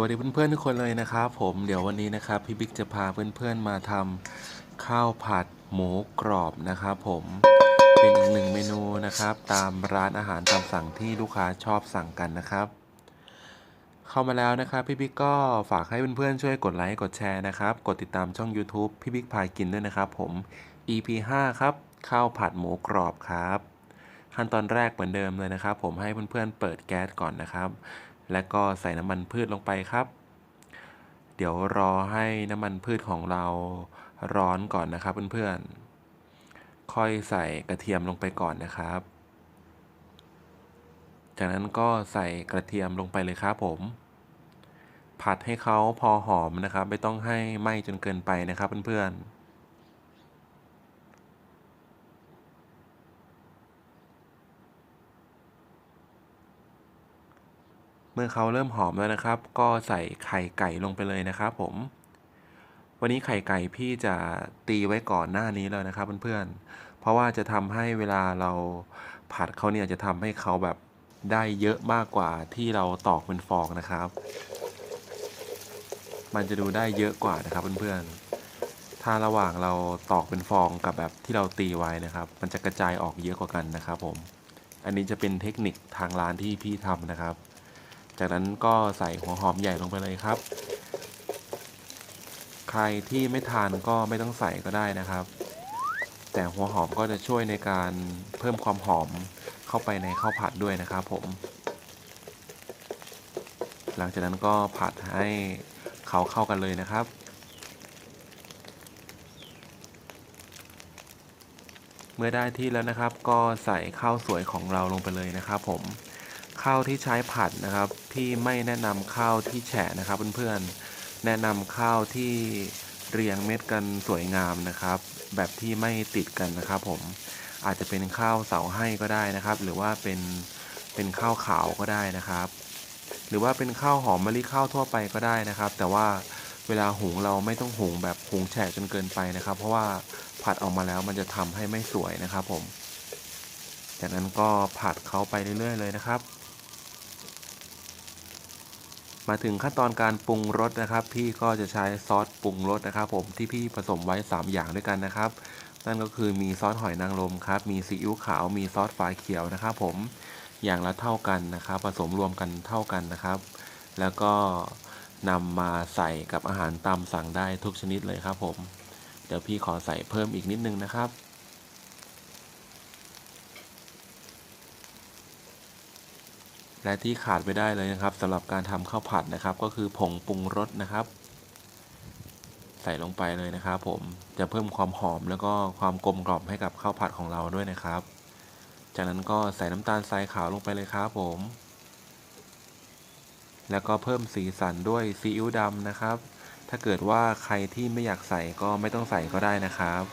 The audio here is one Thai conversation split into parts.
วัสดีเพื่อนๆทุกคนเลยนะครับ ผมเดี๋ยววันนี้นะครับพี่บิ๊กจะพาเพื่อนๆมาทำข้าวผัดหมูกรอบนะครับผมเป็นอีกหนึ่งเมนูนะครับ ตามร้านอาหารตามสั่งที่ลูกค้าชอบสั่งกันนะครับ เข้ามาแล้วนะครับพี่บิ๊กก็ฝากให้เพื่อนๆช่วยกดไลค์กดแชร์นะครับ กดติดตามช่อง YouTube พี่บิ๊กพายกินด้วยนะครับ ผม EP 5ครับข้าวผัดหมูกรอบครับขั้นตอนแรกเหมือนเดิมเลยนะครับ ผมให้เพื่อนๆเปิดแก๊สก่อนนะครับ และก็ใส่น้ำมันพืชลงไปครับ เดี๋ยวรอให้น้ำมันพืชของเราร้อนก่อนนะครับเพื่อนๆ ค่อยใส่กระเทียมลงไปก่อนนะครับ จากนั้นก็ใส่กระเทียมลงไปเลยครับผม ผัดให้เขาพอหอมนะครับ ไม่ต้องให้ไหม้จนเกินไปนะครับเพื่อนๆ เมื่อเขาเริ่มหอมแล้วนะครับ ก็ใส่ไข่ไก่ลงไปเลยนะครับผม วันนี้ไข่ไก่พี่จะตีไว้ก่อนหน้านี้แล้วนะครับเพื่อนๆ เพราะว่าจะทำให้เวลาเราผัดเขาเนี่ยจะทำให้เขาแบบได้เยอะมากกว่าที่เราตอกเป็นฟองนะครับ มันจะดูได้เยอะกว่านะครับเพื่อนๆ ถ้าระหว่างเราตอกเป็นฟองกับแบบที่เราตีไว้นะครับ มันจะกระจายออกเยอะกว่ากันนะครับผม อันนี้จะเป็นเทคนิคทางร้านที่พี่ทำนะครับ จากนั้นก็ใส่หัวหอมใหญ่ลงไปเลยครับ ใครที่ไม่ทานก็ไม่ต้องใส่ก็ได้นะครับ แต่หัวหอมก็จะช่วยในการเพิ่มความหอมเข้าไปในข้าวผัดด้วยนะครับผม หลังจากนั้นก็ผัดให้เขาเข้ากันเลยนะครับเมื่อได้ที่แล้วนะครับก็ใส่ข้าวสวยของเราลงไปเลยนะครับผม ข้าวที่ใช้ผัดนะครับ พี่ไม่แนะนำข้าวที่แฉะนะครับเพื่อนๆ แนะนำข้าวที่เรียงเม็ดกันสวยงามนะครับ แบบที่ไม่ติดกันนะครับ ผมอาจจะเป็นข้าวเสาให้ก็ได้นะครับ หรือว่าเป็นเป็นข้าวขาวก็ได้นะครับ หรือว่าเป็นข้าวหอมมะลิข้าวทั่วไปก็ได้นะครับ แต่ว่าเวลาหุงเราไม่ต้องหุงแบบหุงแฉะจนเกินไปนะครับ เพราะว่าผัดออกมาแล้วมันจะทำให้ไม่สวยนะครับ ผม จากนั้นก็ผัดเขาไปเรื่อย ๆ เลยนะครับ มาถึงขั้นตอนการปรุงรสนะครับ พี่ก็จะใช้ซอสปรุงรสนะครับ ผมที่พี่ผสมไว้ 3 อย่างด้วยกันนะครับ นั่นก็คือมีซอสหอยนางรมครับ มีซีอิ๊วขาว มีซอสฝาเขียวนะครับ ผมอย่างละเท่ากันนะครับ ผสมรวมกันเท่ากันนะครับ แล้วก็นำมาใส่กับอาหารตามสั่งได้ทุกชนิดเลยครับ ผม เดี๋ยวพี่ขอใส่เพิ่มอีกนิดนึงนะครับ และที่ขาดไม่ได้เลยนะครับสำหรับการทำข้าวผัดนะครับ ก็คือผงปรุงรสนะครับ ใส่ลงไปเลยนะครับ ผมจะเพิ่มความหอมแล้วก็ความกลมกล่อมให้กับข้าวผัดของเราด้วยนะครับ จากนั้นก็ใส่น้ำตาลทรายขาวลงไปเลยครับผม แล้วก็เพิ่มสีสันด้วยซีอิ๊วดำนะครับ ถ้าเกิดว่าใครที่ไม่อยากใส่ก็ไม่ต้องใส่ก็ได้นะครับ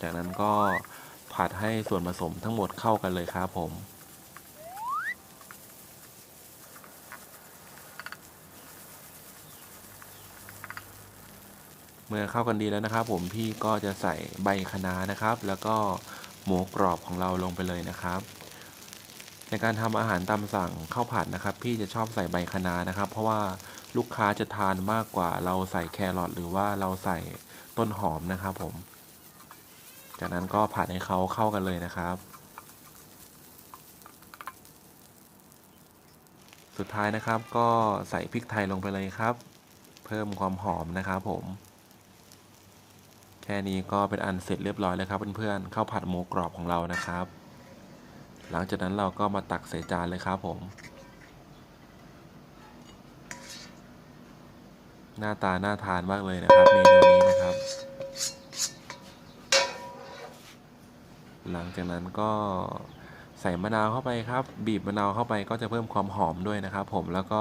จากนั้นก็ ผัดให้ส่วนผสมทั้งหมดเข้ากันเลยครับผม เมื่อเข้ากันดีแล้วนะครับ ผมพี่ก็จะใส่ใบคะน้านะครับ แล้วก็หมูกรอบของเราลงไปเลยนะครับ ในการทำอาหารตามสั่งข้าวผัดนะครับ พี่จะชอบใส่ใบคะน้านะครับ เพราะว่าลูกค้าจะทานมากกว่าเราใส่แครอทหรือว่าเราใส่ต้นหอมนะครับผม จากนั้นก็ผัดให้เขาเข้ากันเลยนะครับ สุดท้ายนะครับก็ใส่พริกไทยลงไปเลยครับ เพิ่มความหอมนะครับผม แค่นี้ก็เป็นอันเสร็จเรียบร้อยแล้วครับเพื่อนๆข้าวผัดหมูกรอบของเรานะครับ หลังจากนั้นเราก็มาตักใส่จานเลยครับผมหน้าตาน่าทานมากเลยนะครับเมนูนี้นะครับ หลังจากนั้นก็ใส่มะนาวเข้าไปครับ บีบมะนาวเข้าไปก็จะเพิ่มความหอมด้วยนะครับ ผมแล้วก็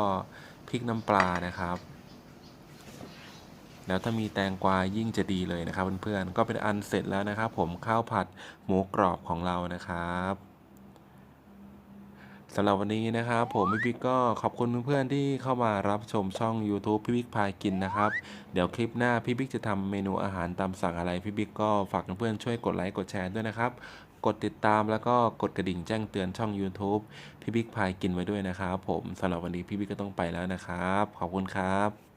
พริกน้ำปลานะครับ แล้วถ้ามีแตงกวายิ่งจะดีเลยนะครับเพื่อนๆก็เป็นอันเสร็จแล้วนะครับ ผมข้าวผัดหมูกรอบของเรานะครับ สำหรับวันนี้นะครับผมพี่บิ๊กก็ขอบคุณเพื่อนๆที่เข้ามารับชมช่อง YouTube พี่บิ๊กพายกินนะครับ เดี๋ยวคลิปหน้าพี่บิ๊กจะทำเมนูอาหารตามสั่งอะไรพี่บิ๊กก็ฝากเพื่อนๆช่วยกดไลค์กดแชร์ด้วยนะครับ กดติดตามแล้วก็กดกระดิ่งแจ้งเตือนช่อง YouTube พี่บิ๊กพายกินไว้ด้วยนะครับผมสำหรับวันนี้พี่บิ๊กก็ต้องไปแล้วนะครับ ขอบคุณครับ